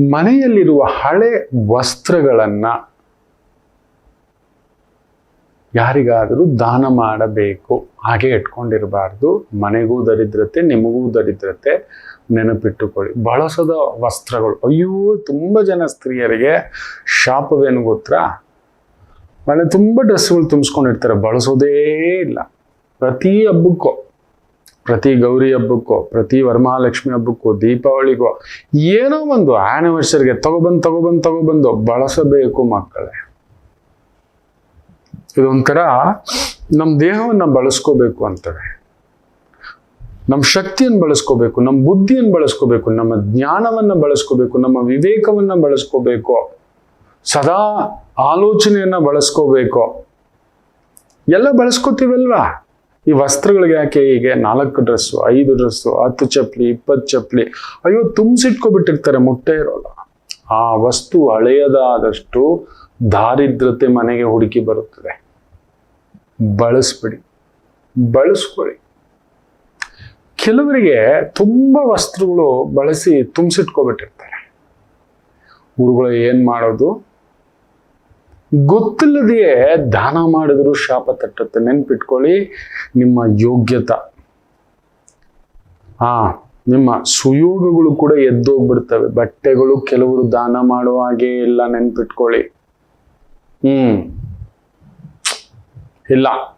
ಮನೆಯಲ್ಲಿರುವ ಹಳೆ ವಸ್ತ್ರಗಳನ್ನು ಯಾರಿಗಾದರೂ ದಾನ ಮಾಡಬೇಕು, ಹಾಗೆ ಇಟ್ಕೊಂಡಿರಬಾರ್ದು. ಮನೆಗೂ ದರಿದ್ರತೆ, ನಿಮಗೂ ದರಿದ್ರತೆ ನೆನಪಿಟ್ಟುಕೊಳ್ಳಿ. ಬಳಸದ ವಸ್ತ್ರಗಳು. ಅಯ್ಯೋ, ತುಂಬ ಜನ ಸ್ತ್ರೀಯರಿಗೆ ಶಾಪವೇನು ಗೊತ್ತಾ? ಮನೆ ತುಂಬ ಡ್ರೆಸ್ಗಳು ತುಂಬಿಸ್ಕೊಂಡಿರ್ತಾರೆ. ಬಳಸೋದೇ ಇಲ್ಲ. ಪ್ರತಿ ಹಬ್ಬಕ್ಕೂ. ಪ್ರತಿ ಗೌರಿ ಹಬ್ಬಕ್ಕೋ, ಪ್ರತಿ ವರಮಹಾಲಕ್ಷ್ಮಿ ಹಬ್ಬಕ್ಕೋ, ದೀಪಾವಳಿಗೋ, ಏನೋ ಒಂದು ಆನಿವರ್ಸರಿಗೆ ತಗೊಬಂದು ತಗೊಬಂದು ತಗೊಬಂದು ಬಳಸಬೇಕು ಮಕ್ಕಳೇ. ಇದೊಂಥರ ನಮ್ಮ ದೇಹವನ್ನು ಬಳಸ್ಕೋಬೇಕು ಅಂತಾರೆ ನಮ್ಮ ಶಕ್ತಿಯನ್ನು ಬಳಸ್ಕೋಬೇಕು ನಮ್ಮ ಬುದ್ಧಿಯನ್ನು ಬಳಸ್ಕೋಬೇಕು, ನಮ್ಮ ಜ್ಞಾನವನ್ನು ಬಳಸ್ಕೋಬೇಕು, ನಮ್ಮ ವಿವೇಕವನ್ನು ಬಳಸ್ಕೋಬೇಕು, ಸದಾ ಆಲೋಚನೆಯನ್ನು ಬಳಸ್ಕೋಬೇಕು. ಎಲ್ಲ ಬಳಸ್ಕೋತೀವಲ್ವಾ? ಈ ವಸ್ತ್ರಗಳಿಗೆ ಯಾಕೆ ಹೀಗೆ ನಾಲ್ಕು ಡ್ರೆಸ್ಸು ಐದು ಡ್ರೆಸ್ಸು ಹತ್ತು ಚಪ್ಪಲಿ, ಇಪ್ಪತ್ತು ಚಪ್ಪಲಿ? ಅಯ್ಯೋ, ತುಂಬಿಸಿಟ್ಕೊಬಿಟ್ಟಿರ್ತಾರೆ, ಮೊಟ್ಟೆ ಇರೋಲ್ಲ. ಆ ವಸ್ತು ಹಳೆಯದಾದಷ್ಟು ದಾರಿದ್ರತೆ ಮನೆಗೆ ಹುಡುಕಿ ಬರುತ್ತದೆ. ಬಳಸ್ಬಿಡಿ. ಬಳಸ್ಕೊಳ್ಳಿ. ಕೆಲವರಿಗೆ ತುಂಬ ವಸ್ತ್ರಗಳು ಬಳಸಿ ತುಂಬಿಸಿಟ್ಕೊಬಿಟ್ಟಿರ್ತಾರೆ. ಊರುಗಳು ಏನ್ ಮಾಡೋದು? ಗೊತ್ತಿಲ್ಲದೆಯೇ ದಾನ ಮಾಡಿದ್ರು ಶಾಪ ತಟ್ಟತ್ತೆ. ನೆನ್ಪಿಟ್ಕೊಳ್ಳಿ, ನಿಮ್ಮ ಯೋಗ್ಯತ. ಆ, ನಿಮ್ಮ ಸುಯೋಗಗಳು ಕೂಡ ಎದ್ದೋಗ್ಬಿಡ್ತವೆ. ಬಟ್ಟೆಗಳು ಕೆಲವರು ದಾನ ಮಾಡುವ ಹಾಗೆ ಇಲ್ಲ, ನೆನ್ಪಿಟ್ಕೊಳ್ಳಿ. ಹ್ಮ್. ಇಲ್ಲ.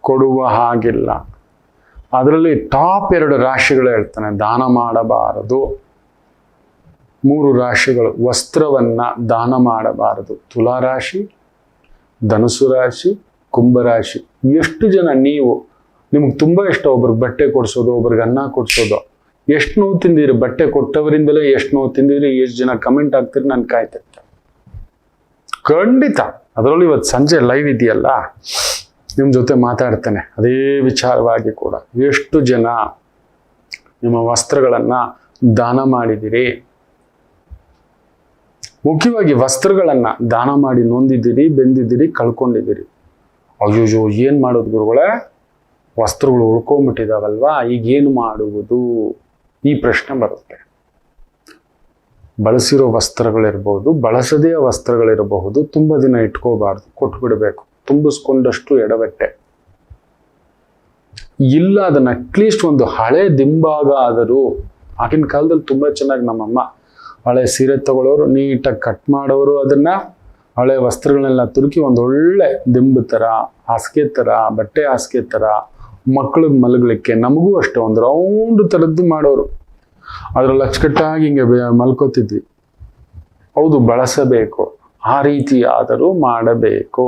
ಕೊಡುವ ಹಾಗಿಲ್ಲ. ಅದರಲ್ಲಿ ಟಾಪ್ ಎರಡು ರಾಶಿಗಳು ಹೇಳ್ತಾನೆ. ದಾನ ಮಾಡಬಾರದು. ಮೂರು ರಾಶಿಗಳು ವಸ್ತ್ರವನ್ನ ದಾನ ಮಾಡಬಾರದು. ತುಲಾ ರಾಶಿ ಧನುಸು ರಾಶಿ, ಕುಂಭರಾಶಿ. ಎಷ್ಟು ಜನ ನೀವು, ನಿಮ್ಗೆ ತುಂಬಾ ಇಷ್ಟ ಒಬ್ರಿಗೆ ಬಟ್ಟೆ ಕೊಡ್ಸೋದು, ಒಬ್ರಿಗೆ ಅನ್ನ ಕೊಡ್ಸೋದು. ಎಷ್ಟು ನೋವು ತಿಂದಿರಿ? ಬಟ್ಟೆ ಕೊಟ್ಟವರಿಂದಲೇ ಎಷ್ಟು ನೋವು ತಿಂದಿರಿ? ಎಷ್ಟು ಜನ ಕಮೆಂಟ್ ಆಗ್ತೀರಿ ನಾನು ಕಾಯ್ತಿರ್ತೆ ಖಂಡಿತ. ಅದರಲ್ಲೂ ಇವತ್ತು ಸಂಜೆ ಲೈವ್ ಇದೆಯಲ್ಲ ನಿಮ್ಮ ಜೊತೆ ಮಾತಾಡ್ತೇನೆ. ಅದೇ ವಿಚಾರವಾಗಿ ಕೂಡ. ಎಷ್ಟು ಜನ ನಿಮ್ಮ ವಸ್ತ್ರಗಳನ್ನ ದಾನ ಮಾಡಿದಿರಿ? ಮುಖ್ಯವಾಗಿ ವಸ್ತ್ರಗಳನ್ನ ದಾನ ಮಾಡಿ ನೊಂದಿದ್ದೀರಿ, ಬೆಂದಿದ್ದೀರಿ, ಕಳ್ಕೊಂಡಿದ್ದೀರಿ. ಅಯ್ಯೋಯ್ಯೋ, ಏನು ಮಾಡೋದು ಗುರುಗಳೇ? ವಸ್ತ್ರಗಳು ಉಳ್ಕೊಂಡ್ಬಿಟ್ಟಿದಾವಲ್ವಾ ಈಗ ಏನು ಮಾಡುವುದು? ಈ ಪ್ರಶ್ನೆ ಬರುತ್ತೆ. ಬಳಸಿರೋ ವಸ್ತ್ರಗಳಿರ್ಬೋದು, ಬಳಸದೇ ವಸ್ತ್ರಗಳಿರಬಹುದು, ತುಂಬ ದಿನ ಇಟ್ಕೋಬಾರ್ದು, ಕೊಟ್ಬಿಡಬೇಕು, ತುಂಬಿಸ್ಕೊಂಡಷ್ಟು ಎಡವಟ್ಟೆ. ಇಲ್ಲ, ಅದನ್ನ ಅಟ್ಲೀಸ್ಟ್ ಒಂದು ಹಳೆ ದಿಂಬಾಗ ಆದರೂ, ಆಗಿನ ಕಾಲದಲ್ಲಿ ತುಂಬಾ ಚೆನ್ನಾಗಿ ನಮ್ಮಮ್ಮ ಹಳೆ ಸೀರೆ ತಗೊಳ್ಳೋರು, ನೀಟಾಗಿ ಕಟ್ ಮಾಡೋರು, ಅದನ್ನು ಹಳೆ ವಸ್ತ್ರಗಳನ್ನೆಲ್ಲ ತುರುಕಿ ಒಂದು ಒಳ್ಳೆ ದಿಂಬು ಥರ ಹಾಸಿಗೆ ಥರ ಬಟ್ಟೆ ಹಾಸಿಗೆ ಥರ ಮಕ್ಳಿಗೆ ಮಲಗಲಿಕ್ಕೆ ನಮಗೂ ಅಷ್ಟೇ, ಒಂದು ರೌಂಡ್ ಥರದ್ದು ಮಾಡೋರು. ಅದ್ರಲ್ಲಿ ಅಚ್ಚುಕಟ್ಟಾಗಿ ಹಿಂಗೆ ಮಲ್ಕೋತಿದ್ವಿ. ಹೌದು, ಬಳಸಬೇಕು. ಆ ರೀತಿ ಆದರೂ ಮಾಡಬೇಕು.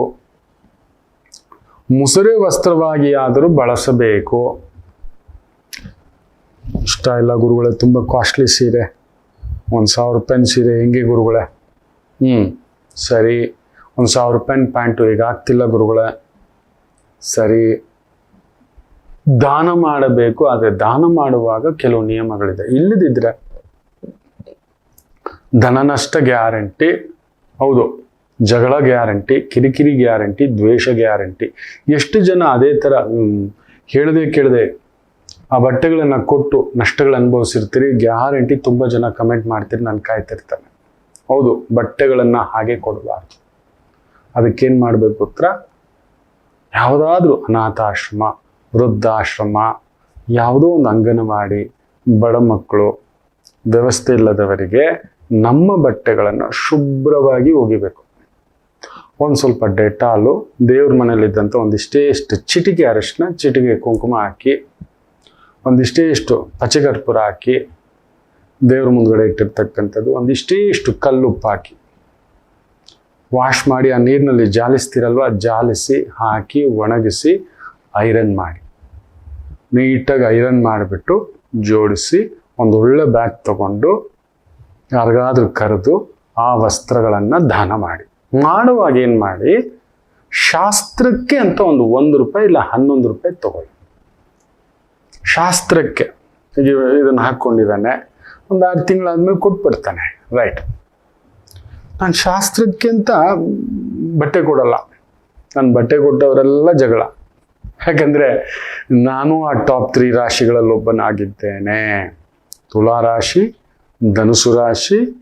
ಮುಸುರೆ ವಸ್ತ್ರವಾಗಿ ಆದರೂ ಬಳಸಬೇಕು. ಇಷ್ಟ ಇಲ್ಲ ಗುರುಗಳೇ, ತುಂಬ ಕಾಸ್ಟ್ಲಿ ಸೀರೆ. ಒಂದು ಸಾವಿರ ರೂಪಾಯಿನ ಸೀರೆ ಹೆಂಗೆ ಗುರುಗಳೇ? ಹ್ಞೂ ಸರಿ. ಒಂದು ಸಾವಿರ ರೂಪಾಯಿನ ಪ್ಯಾಂಟು ಈಗ ಆಗ್ತಿಲ್ಲ ಗುರುಗಳೇ. ಸರಿ. ದಾನ ಮಾಡಬೇಕು, ಆದರೆ ದಾನ ಮಾಡುವಾಗ ಕೆಲವು ನಿಯಮಗಳಿದೆ. ಇಲ್ಲದಿದ್ರೆ ಧನ ನಷ್ಟ ಗ್ಯಾರಂಟಿ, ಹೌದು, ಜಗಳ ಗ್ಯಾರಂಟಿ, ಕಿರಿಕಿರಿ ಗ್ಯಾರಂಟಿ, ದ್ವೇಷ ಗ್ಯಾರಂಟಿ. ಎಷ್ಟು ಜನ ಅದೇ ಥರ ಹೇಳದೆ ಕೇಳದೆ ಆ ಬಟ್ಟೆಗಳನ್ನ ಕೊಟ್ಟು ನಷ್ಟಗಳು ಅನುಭವಿಸಿರ್ತೀರಿ. ಗ್ಯಾರಂಟಿ ತುಂಬ ಜನ ಕಮೆಂಟ್ ಮಾಡ್ತೀರಿ, ನಾನು ಕಾಯ್ತಿರ್ತಾನೆ. ಹೌದು, ಬಟ್ಟೆಗಳನ್ನ ಹಾಗೆ ಕೊಡಬಾರ್ದು. ಅದಕ್ಕೇನು ಮಾಡಬೇಕು ಹತ್ರ ಯಾವುದಾದ್ರೂ ಅನಾಥಾಶ್ರಮ ವೃದ್ಧಾಶ್ರಮ, ಯಾವುದೋ ಒಂದು ಅಂಗನವಾಡಿ, ಬಡ ಮಕ್ಕಳು, ವ್ಯವಸ್ಥೆ ಇಲ್ಲದವರಿಗೆ ನಮ್ಮ ಬಟ್ಟೆಗಳನ್ನು ಶುಭ್ರವಾಗಿ ಒಗಿಬೇಕು. ಒಂದು ಸ್ವಲ್ಪ ಡೆಟಾಲು, ದೇವ್ರ ಮನೇಲಿದ್ದಂಥ ಒಂದಿಷ್ಟೇ ಇಷ್ಟು ಚಿಟಿಕೆ ಅರಿಶಿನ, ಚಿಟಿಕೆ ಕುಂಕುಮ ಹಾಕಿ ಒಂದಿಷ್ಟೇ ಇಷ್ಟು ಪಚಕರ್ಪೂರ ಹಾಕಿ ದೇವ್ರ ಮುಂದ್ಗಡೆ ಇಟ್ಟಿರ್ತಕ್ಕಂಥದ್ದು ಒಂದಿಷ್ಟೇ ಇಷ್ಟು ಕಲ್ಲುಪ್ಪು ಹಾಕಿ. ವಾಶ್ ಮಾಡಿ ಆ ನೀರಿನಲ್ಲಿ ಜಾಲಿಸ್ತಿರಲ್ವ? ಜಾಲಿಸಿ, ಹಾಕಿ, ಒಣಗಿಸಿ, ಐರನ್ ಮಾಡಿ. ನೀಟಾಗಿ ಐರನ್ ಮಾಡಿಬಿಟ್ಟು ಜೋಡಿಸಿ ಒಂದು ಒಳ್ಳೆ ಬ್ಯಾಗ್ ತಗೊಂಡು ಯಾರಿಗಾದ್ರೂ ಕರೆದು ಆ ವಸ್ತ್ರಗಳನ್ನು ದಾನ ಮಾಡಿ. ಮಾಡುವಾಗ ಏನು ಮಾಡಿ? ಶಾಸ್ತ್ರಕ್ಕೆ ಅಂತ ಒಂದು ಒಂದು ರೂಪಾಯಿ ಇಲ್ಲ, ಹನ್ನೊಂದು ರೂಪಾಯಿ ತಗೊಳ್ಳಿ. ಶಾಸ್ತ್ರಕ್ಕೆ ಈಗ ಇದನ್ನು ಹಾಕ್ಕೊಂಡಿದ್ದಾನೆ ಒಂದು ಆರು ತಿಂಗಳಾದ್ಮೇಲೆ ಕೊಟ್ಬಿಡ್ತಾನೆ ರೈಟ್ ನಾನು ಶಾಸ್ತ್ರಕ್ಕೆ ಅಂತ ಬಟ್ಟೆ ಕೊಡಲ್ಲ. ನಾನು ಬಟ್ಟೆ ಕೊಟ್ಟವರೆಲ್ಲ ಜಗಳ. ಯಾಕಂದ್ರೆ ನಾನು ಆ ಟಾಪ್ ತ್ರೀ ರಾಶಿಗಳಲ್ಲಿ ಒಬ್ಬನಾಗಿದ್ದೇನೆ. ತುಲಾ ರಾಶಿ, ಧನುಸು ರಾಶಿ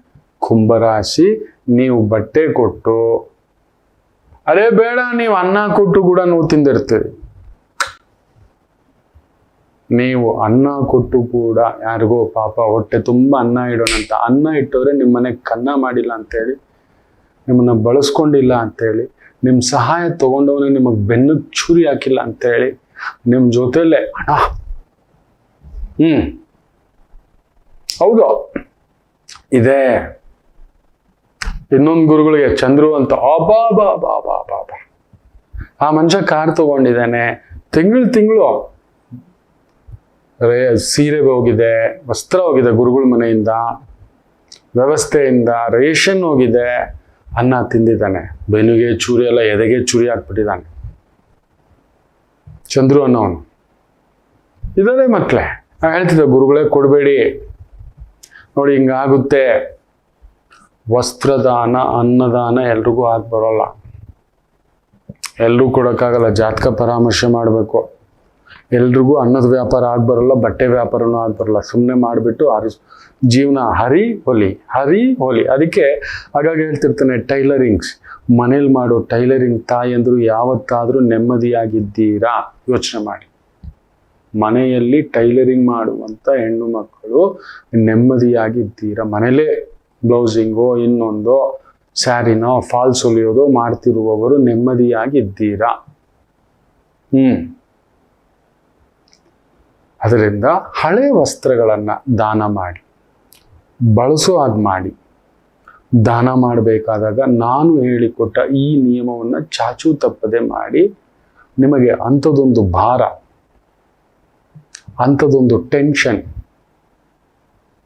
ನೀವು ಬಟ್ಟೆ ಕೊಟ್ಟು. ಅದೇ ಬೇಡ, ನೀವು ಅನ್ನ ಕೊಟ್ಟು ಕೂಡ ನೋವು ತಿಂದಿರ್ತೀರಿ. ನೀವು ಅನ್ನ ಕೊಟ್ಟು ಕೂಡ ಯಾರಿಗೋ ಪಾಪ ಹೊಟ್ಟೆ ತುಂಬ ಅನ್ನ ಇಡೋಣ ಅಂತ, ಅನ್ನ ಇಟ್ಟವ್ರೆ ನಿಮ್ಮನೆ ಕನ್ನ ಮಾಡಿಲ್ಲ ಅಂತೇಳಿ, ನಿಮ್ಮನ್ನ ಬಳಸ್ಕೊಂಡಿಲ್ಲ ಅಂತೇಳಿ ನಿಮ್ಮ ಸಹಾಯ ತಗೊಂಡವನೇ ನಿಮಗೆ ಬೆನ್ನು ಚೂರಿ ಹಾಕಿಲ್ಲ ಅಂತೇಳಿ ನಿಮ್ಮ ಜೊತೆಲೇ, ಅಣ್ಣ. ಹ್ಮ್. ಹೌದು. ಇದೆ. ಇನ್ನೊಂದು ಗುರುಗಳಿಗೆ, ಚಂದ್ರು ಅಂತ ಅಬಾ ಬಾ ಬಾ ಬಾ ಬಾ. ಆ ಮನುಷ್ಯ ಕಾರ್ ತಗೊಂಡಿದ್ದಾನೆ. ತಿಂಗಳು ತಿಂಗಳು ಸೀರೆ ಹೋಗಿದೆ, ವಸ್ತ್ರ ಹೋಗಿದೆ ಗುರುಗಳ ಮನೆಯಿಂದ, ವ್ಯವಸ್ಥೆಯಿಂದ, ರೇಷನ್ ಹೋಗಿದೆ, ಅನ್ನ ತಿಂದಿದ್ದಾನೆ. ಬೆನ್ನಿಗೆ ಚೂರಿ ಎಲ್ಲ ಎದೆಗೆ ಚೂರಿ ಹಾಕ್ಬಿಟ್ಟಿದ್ದಾನೆ. ಚಂದ್ರು ಅನ್ನೋನು ಇದಾರೆ ಮಕ್ಕಳೇ ನಾವು ಹೇಳ್ತಿದ್ದೆ, ಗುರುಗಳೇ ಕೊಡಬೇಡಿ. ನೋಡಿ, ಹಿಂಗಾಗುತ್ತೆ. ವಸ್ತ್ರದಾನ, ಅನ್ನದಾನ ಎಲ್ರಿಗೂ ಆಗಿ ಬರೋಲ್ಲ. ಎಲ್ಲರೂ ಕೊಡೋಕ್ಕಾಗಲ್ಲ, ಜಾತಕ ಪರಾಮರ್ಶೆ ಮಾಡಬೇಕು. ಎಲ್ರಿಗೂ ಅನ್ನದ ವ್ಯಾಪಾರ ಆಗಿ ಬರಲ್ಲ ಬಟ್ಟೆ ವ್ಯಾಪಾರನೂ ಆಗಿ ಬರಲ್ಲ ಸುಮ್ಮನೆ ಮಾಡಿಬಿಟ್ಟು ಅರಿ ಜೀವನ ಹರಿ ಹೊಲಿ ಹರಿ ಹೊಲಿ. ಅದಕ್ಕೆ ಹಾಗಾಗಿ ಹೇಳ್ತಿರ್ತಾನೆ ಟೈಲರಿಂಗ್ಸ್. ಮನೇಲಿ ಮಾಡೋ ಟೈಲರಿಂಗ್ ತಾಯಂದ್ರು ಯಾವತ್ತಾದರೂ ನೆಮ್ಮದಿಯಾಗಿದ್ದೀರಾ? ಯೋಚನೆ ಮಾಡಿ. ಮನೆಯಲ್ಲಿ ಟೈಲರಿಂಗ್ ಮಾಡುವಂಥ ಹೆಣ್ಣು ಮಕ್ಕಳು ನೆಮ್ಮದಿಯಾಗಿದ್ದೀರಾ? ಮನೇಲೇ ಬ್ಲೌಸಿಂಗೋ, ಇನ್ನೊಂದೋ, ಸ್ಯಾರಿನೋ, ಫಾಲ್ಸ್ ಹೊಲಿಯೋದು, ಮಾಡ್ತಿರುವವರು ನೆಮ್ಮದಿಯಾಗಿದ್ದೀರಾ? ಹ್ಮ್. ಅದರಿಂದ ಹಳೆ ವಸ್ತ್ರಗಳನ್ನು ದಾನ ಮಾಡಿ, ಬಳಸೋ ಹಾಗೆ ಮಾಡಿ, ದಾನ ಮಾಡಬೇಕಾದಾಗ ನಾನು ಹೇಳಿಕೊಟ್ಟ ಈ ನಿಯಮವನ್ನು ಚಾಚೂ ತಪ್ಪದೆ ಮಾಡಿ ನಿಮಗೆ ಅಂಥದ್ದೊಂದು ಭಾರ ಅಂಥದ್ದೊಂದು ಟೆನ್ಷನ್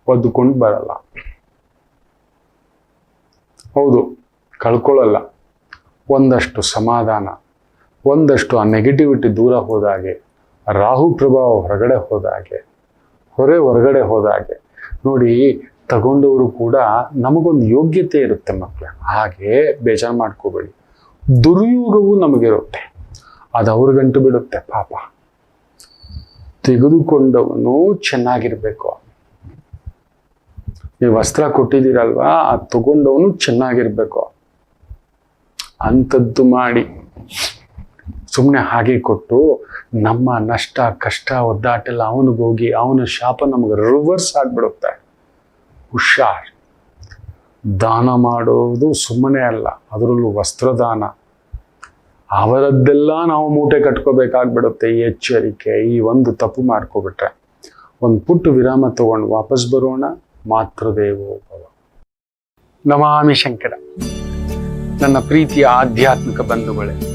ಒದ್ದುಕೊಂಡು ಬರಲ್ಲ. ಹೌದು, ಕಳ್ಕೊಳ್ಳಲ್ಲ. ಒಂದಷ್ಟು ಸಮಾಧಾನ, ಒಂದಷ್ಟು ಆ ನೆಗೆಟಿವಿಟಿ ದೂರ ಹೋದಾಗೆ ರಾಹು ಪ್ರಭಾವ ಹೊರಗಡೆ ಹೋದಾಗೆ ಹೊರೆ ಹೊರಗಡೆ ಹೋದಾಗೆ ನೋಡಿ, ತಗೊಂಡವರು ಕೂಡ ನಮಗೊಂದು ಯೋಗ್ಯತೆ ಇರುತ್ತೆ ಮಕ್ಕಳ ಹಾಗೆ ಬೇಜಾರು ಮಾಡ್ಕೋಬೇಡಿ. ದುರ್ಯೋಗವು ನಮಗಿರುತ್ತೆ. ಅದು ಅವ್ರ ಗಂಟು ಬಿಡುತ್ತೆ, ಪಾಪ. ತೆಗೆದುಕೊಂಡವನು ಚೆನ್ನಾಗಿರ್ಬೇಕು. ನೀವು ವಸ್ತ್ರ ಕೊಟ್ಟಿದ್ದೀರಲ್ವಾ, ಅದು ತಗೊಂಡವನು ಚೆನ್ನಾಗಿರ್ಬೇಕು. ಅಂಥದ್ದು ಮಾಡಿ ಸುಮ್ಮನೆ ಹಾಗೆ ಕೊಟ್ಟು ನಮ್ಮ ನಷ್ಟ, ಕಷ್ಟ, ಒದ್ದಾಟೆಲ್ಲ ಅವನಿಗೋಗಿ ಅವನ ಶಾಪ ನಮಗೆ ರಿವರ್ಸ್ ಆಗಿಬಿಡುತ್ತೆ. ಹುಷಾರ್. ದಾನ ಮಾಡೋದು ಸುಮ್ಮನೆ ಅಲ್ಲ, ಅದರಲ್ಲೂ ವಸ್ತ್ರದಾನ. ಅವರದ್ದೆಲ್ಲ ನಾವು ಮೂಟೆ ಕಟ್ಕೋಬೇಕಾಗ್ಬಿಡುತ್ತೆ, ಈ ಎಚ್ಚರಿಕೆ, ಈ ಒಂದು ತಪ್ಪು ಮಾಡ್ಕೊಬಿಟ್ರೆ. ಒಂದು ಪುಟ್ಟು ವಿರಾಮ ತಗೊಂಡು ವಾಪಸ್ ಬರೋಣ ಮಾತೃದೇವೋ ಭವ. ನಮಾಮಿ ಶಂಕರ. ನನ್ನ ಪ್ರೀತಿಯ ಆಧ್ಯಾತ್ಮಿಕ ಬಂಧುಗಳೇ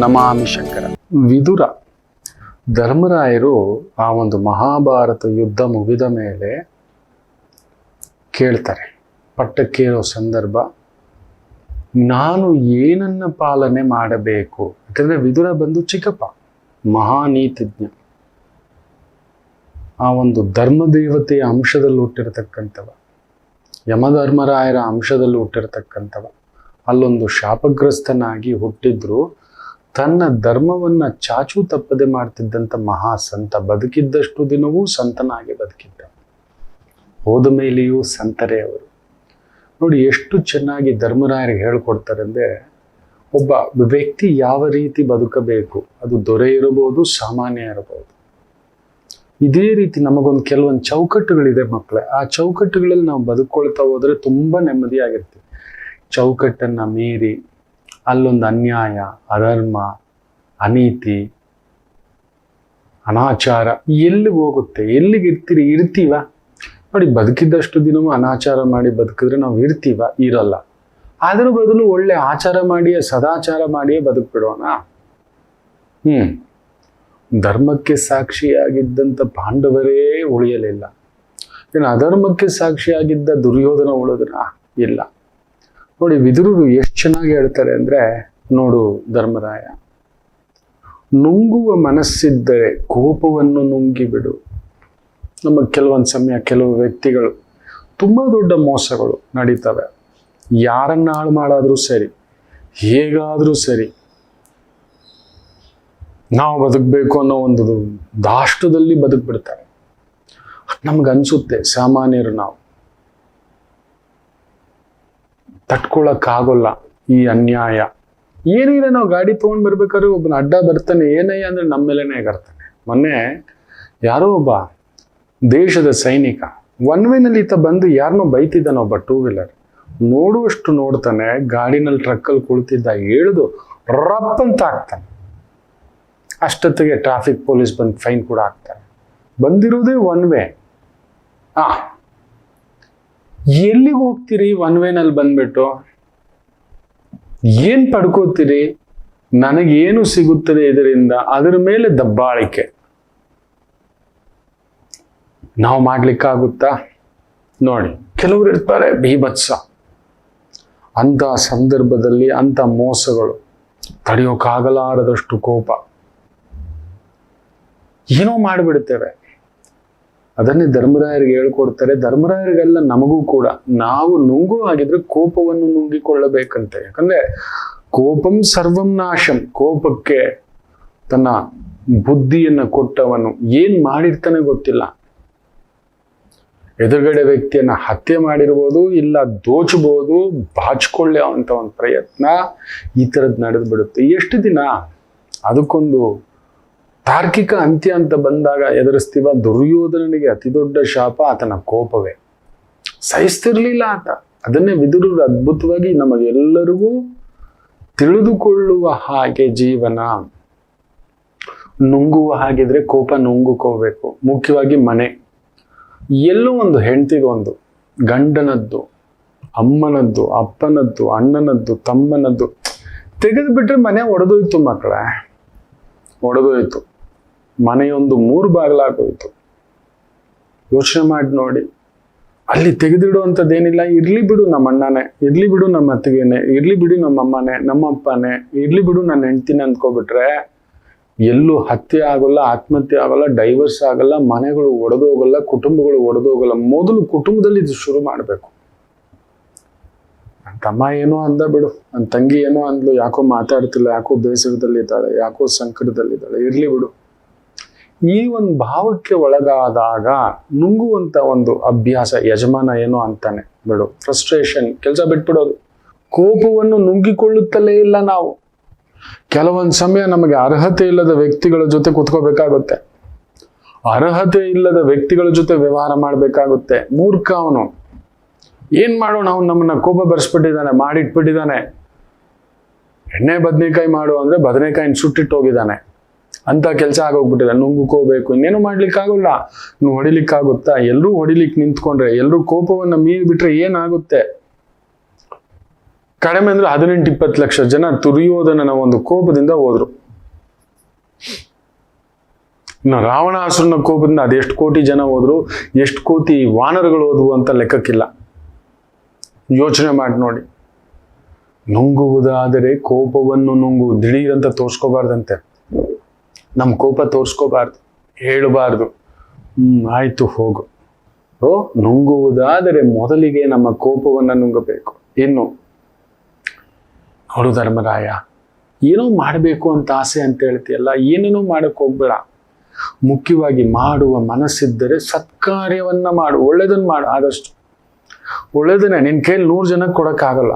ನಮಾಮಿ ಶಂಕರ. ವಿದುರ. ಧರ್ಮರಾಯರು ಆ ಒಂದು ಮಹಾಭಾರತ ಯುದ್ಧ ಮುಗಿದ ಮೇಲೆ ಕೇಳ್ತಾರೆ. ಪಟ್ಟಕ್ಕೇರೋ ಸಂದರ್ಭ, ನಾನು ಏನನ್ನ ಪಾಲನೆ ಮಾಡಬೇಕು? ಯಾಕಂದ್ರೆ ವಿದುರ ಬಂದು ಚಿಕ್ಕಪ್ಪ, ಮಹಾನೀತಿಜ್ಞ. ಆ ಒಂದು ಧರ್ಮದೇವತೆಯ ಅಂಶದಲ್ಲಿ ಹುಟ್ಟಿರತಕ್ಕಂಥವ, ಯಮಧರ್ಮರಾಯರ ಅಂಶದಲ್ಲಿ ಹುಟ್ಟಿರತಕ್ಕಂಥವ, ಅಲ್ಲೊಂದು ಶಾಪಗ್ರಸ್ತನಾಗಿ ಹುಟ್ಟಿದ್ರು. ತನ್ನ ಧರ್ಮವನ್ನ ಚಾಚೂ ತಪ್ಪದೆ ಮಾಡ್ತಿದ್ದಂಥ ಮಹಾ ಸಂತ ಬದುಕಿದ್ದಷ್ಟು ದಿನವೂ ಸಂತನಾಗಿ ಬದುಕಿದ್ದ. ಹೋದ ಮೇಲೆಯೂ ಸಂತರೇ ಅವರು. ನೋಡಿ, ಎಷ್ಟು ಚೆನ್ನಾಗಿ ಧರ್ಮರಾಯರಿಗೆ ಹೇಳ್ಕೊಡ್ತಾರೆ ಅಂದ್ರೆ ಒಬ್ಬ ವ್ಯಕ್ತಿ ಯಾವ ರೀತಿ ಬದುಕಬೇಕು, ಅದು ದೊರೆ ಇರಬಹುದು, ಸಾಮಾನ್ಯ ಇರಬಹುದು. ಇದೇ ರೀತಿ ನಮಗೊಂದು ಕೆಲವೊಂದು ಚೌಕಟ್ಟುಗಳಿದೆ ಮಕ್ಕಳೇ. ಆ ಚೌಕಟ್ಟುಗಳಲ್ಲಿ ನಾವು ಬದುಕೊಳ್ತಾ ಹೋದ್ರೆ ತುಂಬಾ ನೆಮ್ಮದಿಯಾಗಿರ್ತೀವಿ. ಚೌಕಟ್ಟನ್ನು ಮೀರಿ ಅಲ್ಲೊಂದು ಅನ್ಯಾಯ, ಅಧರ್ಮ, ಅನೀತಿ, ಅನಾಚಾರ ಎಲ್ಲಿಗೆ ಹೋಗುತ್ತೆ? ಎಲ್ಲಿಗೆ ಇರ್ತೀರಿ? ಇರ್ತೀವ? ನೋಡಿ, ಬದುಕಿದ್ದಷ್ಟು ದಿನವೂ ಅನಾಚಾರ ಮಾಡಿ ಬದುಕಿದ್ರೆ ನಾವು ಇರ್ತೀವ? ಇರಲ್ಲ. ಅದ್ರ ಬದಲು ಒಳ್ಳೆ ಆಚಾರ ಮಾಡಿಯೇ, ಸದಾಚಾರ ಮಾಡಿಯೇ ಬದುಕ್ಬಿಡೋಣ. ಹ್ಮ್. ಧರ್ಮಕ್ಕೆ ಸಾಕ್ಷಿಯಾಗಿದ್ದಂಥ ಪಾಂಡವರೇ ಉಳಿಯಲಿಲ್ಲ. ಇನ್ನು ಅಧರ್ಮಕ್ಕೆ ಸಾಕ್ಷಿಯಾಗಿದ್ದ ದುರ್ಯೋಧನ ಉಳಿದ್ರ? ಇಲ್ಲ. ನೋಡಿ, ವಿದುರರು ಎಷ್ಟು ಚೆನ್ನಾಗಿ ಹೇಳ್ತಾರೆ ಅಂದ್ರೆ, ನೋಡು ಧರ್ಮರಾಯ, ನುಂಗುವ ಮನಸ್ಸಿದ್ದರೆ ಕೋಪವನ್ನು ನುಂಗಿ ಬಿಡು ನಮ್ಮ ಕೆಲವೊಂದು ಸಮಯ ಕೆಲವು ವ್ಯಕ್ತಿಗಳು ತುಂಬ ದೊಡ್ಡ ಮೋಸಗಳು ನಡೀತವೆ. ಯಾರನ್ನ ಹಾಳು ಮಾಡಾದರೂ ಸರಿ, ಹೇಗಾದರೂ ಸರಿ, ನಾವು ಬದುಕಬೇಕು ಅನ್ನೋ ಒಂದು ದಾಷ್ಟದಲ್ಲಿ ಬದುಕ್ಬಿಡ್ತಾರೆ. ನಮ್ಗೆ ಅನ್ಸುತ್ತೆ, ಸಾಮಾನ್ಯರು ನಾವು. ತಟ್ಕೊಳಕ್ಕಾಗೋಲ್ಲ ಈ ಅನ್ಯಾಯ. ಏನಿದೆ ನಾವು ಗಾಡಿ ತೊಗೊಂಡು ಬರ್ಬೇಕಾದ್ರೆ ಒಬ್ಬನ ಅಡ್ಡ ಬರ್ತಾನೆ ಏನಯ್ಯ ಅಂದ್ರೆ ನಮ್ಮ ಮೇಲೇನೆ ಬರ್ತಾನೆ ಮೊನ್ನೆ ಯಾರೋ ಒಬ್ಬ ದೇಶದ ಸೈನಿಕ ಒನ್ ವೇನಲ್ಲಿ ಈತ ಬಂದು ಯಾರನ್ನೋ ಬೈತಿದ್ದಾನೆ ಒಬ್ಬ ಟೂ ವೀಲರ್ ನೋಡುವಷ್ಟು ನೋಡ್ತಾನೆ, ಗಾಡಿನಲ್ಲಿ ಟ್ರಕ್ಕಲ್ಲಿ ಕುಳಿತಿದ್ದ, ಹೇಳಿದು ರಪ್ ಅಂತ ಆಗ್ತಾನೆ ಅಷ್ಟೊತ್ತಿಗೆ ಟ್ರಾಫಿಕ್ ಪೊಲೀಸ್ ಬಂದು ಫೈನ್ ಕೂಡ ಹಾಕ್ತಾರೆ. ಬಂದಿರೋದೇ ಒನ್ ವೇ ಆ ಎಲ್ಲಿಗೆ ಹೋಗ್ತೀರಿ? ಒನ್ ವೇನಲ್ಲಿ ಬಂದ್ಬಿಟ್ಟು. ಏನ್ ಪಡ್ಕೋತೀರಿ? ನನಗೇನು ಸಿಗುತ್ತದೆ ಇದರಿಂದ? ಅದರ ಮೇಲೆ ದಬ್ಬಾಳಿಕೆ. ನಾವು ಮಾಡ್ಲಿಕ್ಕಾಗುತ್ತಾ? ನೋಡಿ, ಕೆಲವರು ಇರ್ತಾರೆ ಬೀಭತ್ಸ ಅಂತ ಸಂದರ್ಭದಲ್ಲಿ ಅಂತ ಮೋಸಗಳು. ತಡೆಯೋಕ್ಕಾಗಲಾರದಷ್ಟು ಕೋಪ. ಏನೋ ಮಾಡಿಬಿಡ್ತೇವೆ. ಅದನ್ನೇ ಧರ್ಮರಾಯರಿಗೆ ಹೇಳ್ಕೊಡ್ತಾರೆ. ಧರ್ಮರಾಯರಿಗೆಲ್ಲ ನಮಗೂ ಕೂಡ, ನಾವು ನುಂಗು ಆಗಿದ್ರೆ ಕೋಪವನ್ನು ನುಂಗಿಕೊಳ್ಳಬೇಕಂತೆ. ಯಾಕಂದ್ರೆ ಕೋಪಂ ಸರ್ವಂ ನಾಶಂ, ಕೋಪಕ್ಕೆ ತನ್ನ ಬುದ್ಧಿಯನ್ನ ಕೊಟ್ಟವನು ಏನ್ ಮಾಡಿರ್ತಾನೆ ಗೊತ್ತಿಲ್ಲ. ಎದುರುಗಡೆ ವ್ಯಕ್ತಿಯನ್ನ ಹತ್ಯೆ ಮಾಡಿರ್ಬೋದು, ಇಲ್ಲ ದೋಚಬಹುದು, ಬಾಚಿಕೊಳ್ಳೆ ಅಂತ ಒಂದು ಪ್ರಯತ್ನ ಈ ಥರದ್ದು ನಡೆದು ಬಿಡುತ್ತೆ ಎಷ್ಟು ದಿನ ಅದಕ್ಕೊಂದು ತಾರ್ಕಿಕ ಅಂತ್ಯ ಅಂತ ಬಂದಾಗ ಎದುರಿಸ್ತೀವ ದುರ್ಯೋಧನನಿಗೆ ಅತಿ ದೊಡ್ಡ ಶಾಪ ಆತನ ಕೋಪವೇ. ಸಹಿಸ್ತಿರ್ಲಿಲ್ಲ ಆತ. ಅದನ್ನೇ ವಿದುರು ಅದ್ಭುತವಾಗಿ ನಮಗೆಲ್ಲರಿಗೂ ತಿಳಿದುಕೊಳ್ಳುವ ಹಾಗೆ ಜೀವನ. ನುಂಗುವ ಹಾಗಿದ್ರೆ ಕೋಪ ನುಂಗುಕೋಬೇಕು. ಮುಖ್ಯವಾಗಿ ಮನೆ. ಎಲ್ಲೋ ಒಂದು ಹೆಂಡತಿಗೊಂದು ಗಂಡನದ್ದು, ಅಮ್ಮನದ್ದು, ಅಪ್ಪನದ್ದು, ಅಣ್ಣನದ್ದು, ತಮ್ಮನದ್ದು ತೆಗೆದು ಬಿಟ್ರೆ ಮನೆ ಒಡೆದೋಯ್ತು ಮಕ್ಕಳೇ. ಒಡೆದೋಯ್ತು. ಮನೆಯೊಂದು ಮೂರು ಬಾಗಿಲಾಗೋಯ್ತು. ಯೋಚನೆ ಮಾಡಿ ನೋಡಿ. ಅಲ್ಲಿ ತೆಗೆದಿಡುವಂಥದ್ದೇನಿಲ್ಲ. ಇರ್ಲಿ ಬಿಡು ನಮ್ಮ ಅಣ್ಣನೇ ಇರ್ಲಿ ಬಿಡು ನಮ್ಮ ಅತ್ತಿಗೆನೆ, ಇರ್ಲಿ ಬಿಡು ನಮ್ಮ ಅಮ್ಮನೇ, ನಮ್ಮ ಅಪ್ಪನೇ, ಇರ್ಲಿ ಬಿಡು ನನ್ನ ಹೆಂಡ್ತೀನಿ ಅಂದ್ಕೊಬಿಟ್ರೆ ಎಲ್ಲೂ ಹತ್ಯೆ ಆಗೋಲ್ಲ, ಆತ್ಮಹತ್ಯೆ ಆಗೋಲ್ಲ ಡೈವರ್ಸ್ ಆಗಲ್ಲ, ಮನೆಗಳು ಒಡೆದೋಗಲ್ಲ ಕುಟುಂಬಗಳು ಒಡೆದೋಗಲ್ಲ ಮೊದಲು ಕುಟುಂಬದಲ್ಲಿ ಇದು ಶುರು ಮಾಡಬೇಕು. ನನ್ನ ತಮ್ಮ ಏನೋ ಅಂದ ಬಿಡು. ನನ್ನ ತಂಗಿ ಏನೋ ಅಂದ್ಲು. ಯಾಕೋ ಮಾತಾಡ್ತಿಲ್ಲ, ಯಾಕೋ ಬೇಸರದಲ್ಲಿದ್ದಾಳೆ, ಯಾಕೋ ಸಂಕಟದಲ್ಲಿದ್ದಾಳೆ. ಇರ್ಲಿ ಬಿಡು. ಈ ಒಂದು ಭಾವಕ್ಕೆ ಒಳಗಾದಾಗ ನುಂಗುವಂಥ ಒಂದು ಅಭ್ಯಾಸ ಯಜಮಾನ ಏನೋ ಅಂತಾನೆ ಬಿಡು. ಫ್ರಸ್ಟ್ರೇಷನ್ ಕೆಲಸ ಬಿಟ್ಬಿಡೋದು. ಕೋಪವನ್ನು ನುಂಗಿಕೊಳ್ಳುತ್ತಲೇ ಇಲ್ಲ ನಾವು. ಕೆಲವೊಂದು ಸಮಯ ನಮಗೆ ಅರ್ಹತೆ ಇಲ್ಲದ ವ್ಯಕ್ತಿಗಳ ಜೊತೆ ಕುತ್ಕೋಬೇಕಾಗುತ್ತೆ. ಅರ್ಹತೆ ಇಲ್ಲದ ವ್ಯಕ್ತಿಗಳ ಜೊತೆ ವ್ಯವಹಾರ ಮಾಡಬೇಕಾಗುತ್ತೆ. ಮೂರ್ಖ ಅವನು. ಏನ್ ಮಾಡೋಣ ಅವನು ನಮ್ಮನ್ನ ಕೋಪ ಬರ್ಸ್ಬಿಟ್ಟಿದ್ದಾನೆ, ಮಾಡಿಟ್ಬಿಟ್ಟಿದ್ದಾನೆ. ಎಣ್ಣೆ ಬದನೆಕಾಯಿ ಮಾಡು ಅಂದ್ರೆ ಬದನೆಕಾಯಿನ ಸುಟ್ಟಿಟ್ಟು ಹೋಗಿದ್ದಾನೆ. ಅಂತ ಕೆಲಸ ಆಗೋಗ್ಬಿಟ್ಟಿದೆ. ನುಂಗುಕೋಬೇಕು, ಇನ್ನೇನು ಮಾಡ್ಲಿಕ್ಕಾಗಲ್ಲ. ನೀವು ಹೊಡಿಲಿಕ್ಕಾಗುತ್ತಾ? ಎಲ್ಲರೂ ಹೊಡಿಲಿಕ್ಕೆ ನಿಂತ್ಕೊಂಡ್ರೆ, ಎಲ್ಲರೂ ಕೋಪವನ್ನ ಮೀರಿ ಬಿಟ್ರೆ ಏನಾಗುತ್ತೆ? ಕಡಿಮೆ ಅಂದ್ರೆ ಹದಿನೆಂಟು, ಇಪ್ಪತ್ತು ಲಕ್ಷ ಜನ ತುರಿಯೋದನ ಒಂದು ಕೋಪದಿಂದ ಹೋದ್ರು. ಇನ್ನು ರಾವಣಾಸುರನ ಕೋಪದಿಂದ ಅದೆಷ್ಟು ಕೋಟಿ ಜನ ಹೋದ್ರು, ಎಷ್ಟು ಕೋಟಿ ವಾನರಗಳು ಹೋದ್ವು ಅಂತ ಲೆಕ್ಕಕ್ಕಿಲ್ಲ. ಯೋಚನೆ ಮಾಡಿ ನೋಡಿ. ನುಂಗುವುದಾದರೆ ಕೋಪವನ್ನು ನುಂಗು ಅಂತ ತೋರ್ಸ್ಕೋಬಾರ್ದಂತೆ. ನಮ್ಮ ಕೋಪ ತೋರ್ಸ್ಕೋಬಾರ್ದು. ಹೇಳಬಾರ್ದು. ಆಯ್ತು, ಹೋಗು. ಓ, ನುಂಗುವುದಾದರೆ ಮೊದಲಿಗೆ ನಮ್ಮ ಕೋಪವನ್ನು ನುಂಗಬೇಕು. ಇನ್ನು ಅವರು ಧರ್ಮರಾಯ, ಏನೋ ಮಾಡಬೇಕು ಅಂತ ಆಸೆ ಅಂತ ಹೇಳ್ತೀಯಲ್ಲ, ಏನೇನೋ ಮಾಡಕ್ ಹೋಗ್ಬೇಡ. ಮುಖ್ಯವಾಗಿ ಮಾಡುವ ಮನಸ್ಸಿದ್ದರೆ ಸತ್ಕಾರ್ಯವನ್ನ ಮಾಡು ಒಳ್ಳೇದನ್ನ ಮಾಡು, ಆದಷ್ಟು. ಒಳ್ಳೇದನ್ನೇ, ನಿನ್ ಕೈಲಿ ನೂರು ಜನಕ್ಕೆ ಕೊಡೋಕ್ಕಾಗಲ್ಲ.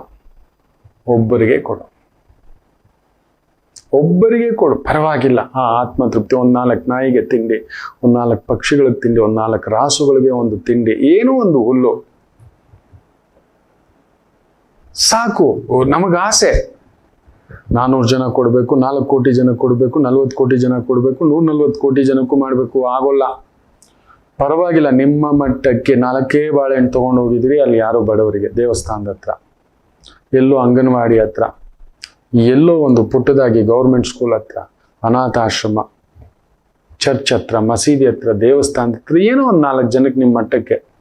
ಒಬ್ಬರಿಗೆ ಕೊಡು. ಒಬ್ಬರಿಗೆ ಕೊಡು. ಪರವಾಗಿಲ್ಲ. ಆ ಆತ್ಮತೃಪ್ತಿ, ಒಂದು ನಾಲ್ಕು ನಾಯಿಗೆ ತಿಂಡಿ, ಒಂದು ನಾಲ್ಕು ಪಕ್ಷಿಗಳಿಗೆ ತಿಂಡಿ, ಒಂದು ನಾಲ್ಕು ರಾಸುಗಳಿಗೆ ಒಂದು ತಿಂಡಿ, ಏನೋ ಒಂದು ಹುಲ್ಲು. ಸಾಕು. ನಮಗೆ ಆಸೆ. ನಾನ್ನೂರು ಜನ ಕೊಡಬೇಕು, ನಾಲ್ಕು ಕೋಟಿ ಜನ ಕೊಡಬೇಕು, ನಲ್ವತ್ತು ಕೋಟಿ ಜನ ಕೊಡಬೇಕು, ನೂರ ನಲ್ವತ್ತು ಕೋಟಿ ಜನಕ್ಕೂ ಮಾಡಬೇಕು, ಆಗೋಲ್ಲ. ಪರವಾಗಿಲ್ಲ, ನಿಮ್ಮ ಮಟ್ಟಕ್ಕೆ ನಾಲ್ಕೇ ಬಾಳೆಹಣ್ಣು ತೊಗೊಂಡು ಹೋಗಿದ್ರಿ, ಅಲ್ಲಿ ಯಾರೋ ಬಡವರಿಗೆ, ದೇವಸ್ಥಾನದ ಹತ್ರ. ಎಲ್ಲೋ ಅಂಗನವಾಡಿ ಹತ್ರ. ಎಲ್ಲೋ ಒಂದು ಪುಟ್ಟದಾಗಿ ಗೌರ್ಮೆಂಟ್ ಸ್ಕೂಲ್ ಹತ್ರ, ಅನಾಥಾಶ್ರಮ, ಚರ್ಚ್ ಹತ್ರ, ಮಸೀದಿ ಹತ್ರ, ದೇವಸ್ಥಾನದ ಹತ್ರ, ಏನೋ ಒಂದು ನಾಲ್ಕು ಜನಕ್ಕೆ ನಿಮ್ಮ ಮಟ್ಟಕ್ಕೆ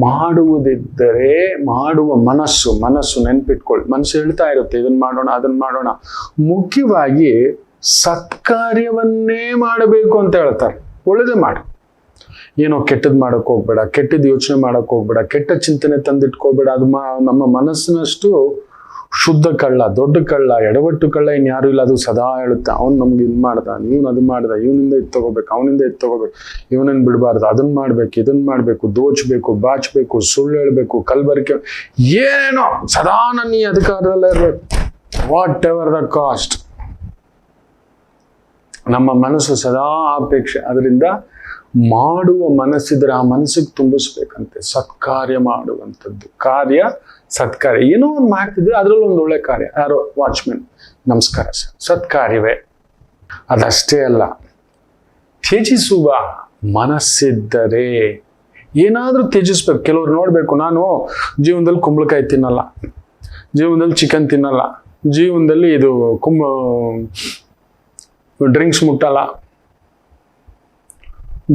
ಮಾಡುವುದಿದ್ದರೆ, ಮಾಡುವ ಮನಸ್ಸು ಮನಸ್ಸು ನೆನ್ಪಿಟ್ಕೊಳ್ಳಿ ಮನಸ್ಸು ಹೇಳ್ತಾ ಇರುತ್ತೆ ಇದನ್ನ ಮಾಡೋಣ ಅದನ್ನ ಮಾಡೋಣ. ಮುಖ್ಯವಾಗಿ ಸತ್ಕಾರ್ಯವನ್ನೇ ಮಾಡಬೇಕು ಅಂತ ಹೇಳ್ತಾರೆ. ಒಳ್ಳೇದೇ ಮಾಡು. ಏನೋ ಕೆಟ್ಟದ್ ಮಾಡಕ್ ಹೋಗ್ಬೇಡ, ಕೆಟ್ಟದ್ ಯೋಚನೆ ಮಾಡಕ್ ಹೋಗ್ಬೇಡ, ಕೆಟ್ಟ ಚಿಂತನೆ ತಂದಿಟ್ಕೋಬೇಡ, ಅದು ನಮ್ಮ ಮನಸ್ಸಿನಷ್ಟು ಶುದ್ಧ ಕಳ್ಳ, ದೊಡ್ಡ ಕಳ್ಳ, ಎಡವಟ್ಟು ಕಳ್ಳ ಇನ್ಯಾರು ಇಲ್ಲ, ಅದು ಸದಾ ಹೇಳುತ್ತೆ. ಅವ್ನು ನಮ್ಗೆ ಇದು ಮಾಡ್ದ ಇವ್ನು ಅದು ಮಾಡ್ದ, ಇವನಿಂದ ಇದು ತಗೋಬೇಕು, ಅವನಿಂದ ಇದು ತಗೋಬೇಕು ಇವನನ್ನ ಬಿಡಬಾರ್ದು ಅದನ್ನ ಮಾಡ್ಬೇಕು ಇದನ್ನ ಮಾಡ್ಬೇಕು, ದೋಚಬೇಕು, ಬಾಚ್ಬೇಕು, ಸುಳ್ಳು ಹೇಳ್ಬೇಕು, ಕಲ್ಬರಿಕೆ, ಏನೋ, ಸದಾ ನನ್ನ ಈ ಅಧಿಕಾರದಲ್ಲೇ ಇರ್ಬೇಕು. ವಾಟ್ ಎವರ್ ದ ಕಾಸ್ಟ್ ನಮ್ಮ ಮನಸ್ಸು ಸದಾ ಅಪೇಕ್ಷೆ. ಅದರಿಂದ ಮಾಡುವ ಮನಸ್ಸಿದ್ರೆ ಆ ಮನಸ್ಸಿಗೆ ತುಂಬಿಸ್ಬೇಕಂತೆ. ಸತ್ಕಾರ್ಯ ಮಾಡುವಂಥದ್ದು. ಕಾರ್ಯ ಸತ್ಕಾರ್ಯ. ಏನೋ ಒಂದು ಮಾಡ್ತಿದ್ರೆ ಅದ್ರಲ್ಲಿ ಒಂದು ಒಳ್ಳೆ ಕಾರ್ಯ. ಯಾರೋ ವಾಚ್ಮೆನ್ ನಮಸ್ಕಾರ ಸರ್. ಸತ್ಕಾರ್ಯವೇ. ಅದಷ್ಟೇ ಅಲ್ಲ. ತ್ಯಜಿಸುವ ಮನಸ್ಸಿದ್ದರೆ ಏನಾದರೂ ತ್ಯಜಿಸ್ಬೇಕು. ಕೆಲವ್ರು ನೋಡಬೇಕು, ನಾನು ಜೀವನದಲ್ಲಿ ಕುಂಬಳಕಾಯಿ ತಿನ್ನಲ್ಲ. ಜೀವನದಲ್ಲಿ ಚಿಕನ್ ತಿನ್ನಲ್ಲ. ಜೀವನದಲ್ಲಿ ಇದು ಕುಂಬ, ಡ್ರಿಂಕ್ಸ್ ಮುಟ್ಟಲ್ಲ.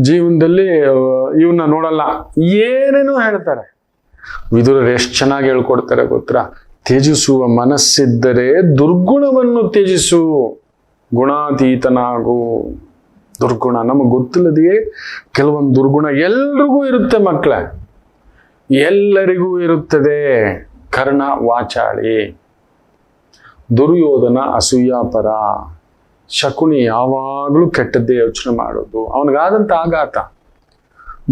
ಜೀವನದಲ್ಲಿ ಇವನ್ನ ನೋಡಲ್ಲ. ಏನೇನೋ ಹೇಳ್ತಾರೆ. ವಿದುರರು ಎಷ್ಟು ಚೆನ್ನಾಗಿ ಹೇಳ್ಕೊಡ್ತಾರೆ ಗೊತ್ತರ ತ್ಯಜಿಸುವ ಮನಸ್ಸಿದ್ದರೆ ದುರ್ಗುಣವನ್ನು ತ್ಯಜಿಸು. ಗುಣಾತೀತನಾಗು. ದುರ್ಗುಣ ನಮಗೆ ಗೊತ್ತಿಲ್ಲದೆಯೇ ಕೆಲವೊಂದು ದುರ್ಗುಣ ಎಲ್ರಿಗೂ ಇರುತ್ತೆ ಮಕ್ಕಳೇ ಎಲ್ಲರಿಗೂ ಇರುತ್ತದೆ. ಕರ್ಣ ವಾಚಾಳಿ. ದುರ್ಯೋಧನ ಅಸೂಯಾಪರ. ಶಕುನಿ ಯಾವಾಗಲೂ ಕೆಟ್ಟದ್ದೇ ಯೋಚನೆ ಮಾಡೋದು. ಅವನಿಗಾದಂಥ ಆಘಾತ.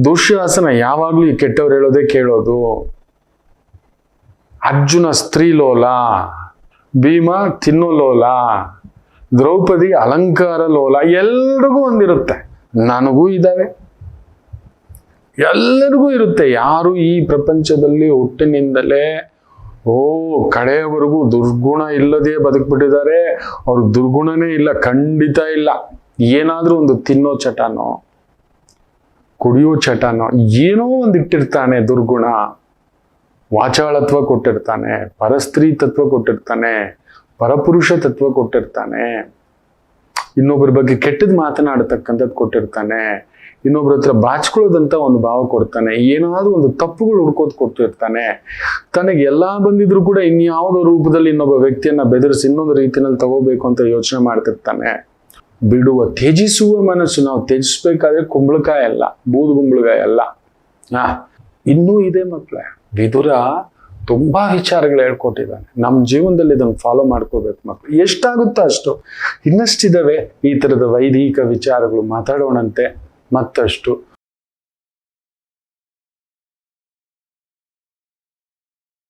ದುಶ್ಯಾಸನ ಯಾವಾಗಲೂ ಈ ಕೆಟ್ಟವ್ರು ಹೇಳೋದೇ ಕೇಳೋದು. ಅರ್ಜುನ ಸ್ತ್ರೀಲೋಲ ಭೀಮ ತಿನ್ನೋಲೋಲ ದ್ರೌಪದಿ ಅಲಂಕಾರ ಲೋಲ, ಎಲ್ರಿಗೂ ಒಂದಿರುತ್ತೆ. ನನಗೂ ಇದ್ದಾವೆ. ಎಲ್ಲರಿಗೂ ಇರುತ್ತೆ. ಯಾರು ಈ ಪ್ರಪಂಚದಲ್ಲಿ ಹುಟ್ಟಿನಿಂದಲೇ ಓ, ಕಡೆಯವರೆಗೂ ದುರ್ಗುಣ ಇಲ್ಲದೇ ಬದುಕ್ಬಿಟ್ಟಿದ್ದಾರೆ. ಅವ್ರಿಗೆ ದುರ್ಗುಣನೇ ಇಲ್ಲ, ಖಂಡಿತ ಇಲ್ಲ. ಏನಾದರೂ ಒಂದು ತಿನ್ನೋ ಚಟನೋ, ಕುಡಿಯೋ ಚಟನೋ, ಏನೋ ಒಂದು ಇಟ್ಟಿರ್ತಾನೆ ದುರ್ಗುಣ. ವಾಚಾಳತ್ವ ಕೊಟ್ಟಿರ್ತಾನೆ, ಪರಸ್ತ್ರೀ ತತ್ವ ಕೊಟ್ಟಿರ್ತಾನೆ, ಪರಪುರುಷ ತತ್ವ ಕೊಟ್ಟಿರ್ತಾನೆ. ಇನ್ನೊಬ್ಬರ ಬಗ್ಗೆ ಕೆಟ್ಟದ್ದು ಮಾತನಾಡತಕ್ಕಂಥದ್ದು ಕೊಟ್ಟಿರ್ತಾನೆ. ಇನ್ನೊಬ್ರ ಹತ್ರ ಬಾಚ್ಕೊಳ್ಳೋದಂತ ಒಂದು ಭಾವ ಕೊಡ್ತಾನೆ. ಏನಾದ್ರೂ ಒಂದು ತಪ್ಪುಗಳು ಹುಡ್ಕೋದ್ ಕೊಟ್ಟಿರ್ತಾನೆ. ತನಗೆ ಎಲ್ಲಾ ಬಂದಿದ್ರು ಕೂಡ ಇನ್ಯಾವುದೋ ರೂಪದಲ್ಲಿ ಇನ್ನೊಬ್ಬ ವ್ಯಕ್ತಿಯನ್ನ ಬೆದರಿಸಿ ಇನ್ನೊಂದು ರೀತಿಯಲ್ಲಿ ತಗೋಬೇಕು ಅಂತ ಯೋಚನೆ ಮಾಡ್ತಿರ್ತಾನೆ. ಬಿಡುವ ತ್ಯಜಿಸುವ ಮನಸ್ಸು ನಾವು ತ್ಯಜಿಸ್ಬೇಕಾದ್ರೆ ಕುಂಬಳಕಾಯಿ ಅಲ್ಲ, ಬೂದು ಕುಂಬಳಕಾಯಿ ಅಲ್ಲ. ಹಾ, ಇನ್ನೂ ಇದೆ ಮಕ್ಕಳೇ ವಿದುರ ತುಂಬಾ ವಿಚಾರಗಳು ಹೇಳ್ಕೊಟ್ಟಿದ್ದಾನೆ. ನಮ್ಮ ಜೀವನದಲ್ಲಿ ಇದನ್ನು ಫಾಲೋ ಮಾಡ್ಕೋಬೇಕು ಮಕ್ಕಳು ಎಷ್ಟಾಗುತ್ತೋ ಅಷ್ಟು ಇನ್ನಷ್ಟಿದಾವೆ ಈ ತರದ ವೈದಿಕ ವಿಚಾರಗಳು ಮಾತಾಡೋಣಂತೆ. ಮತ್ತಷ್ಟು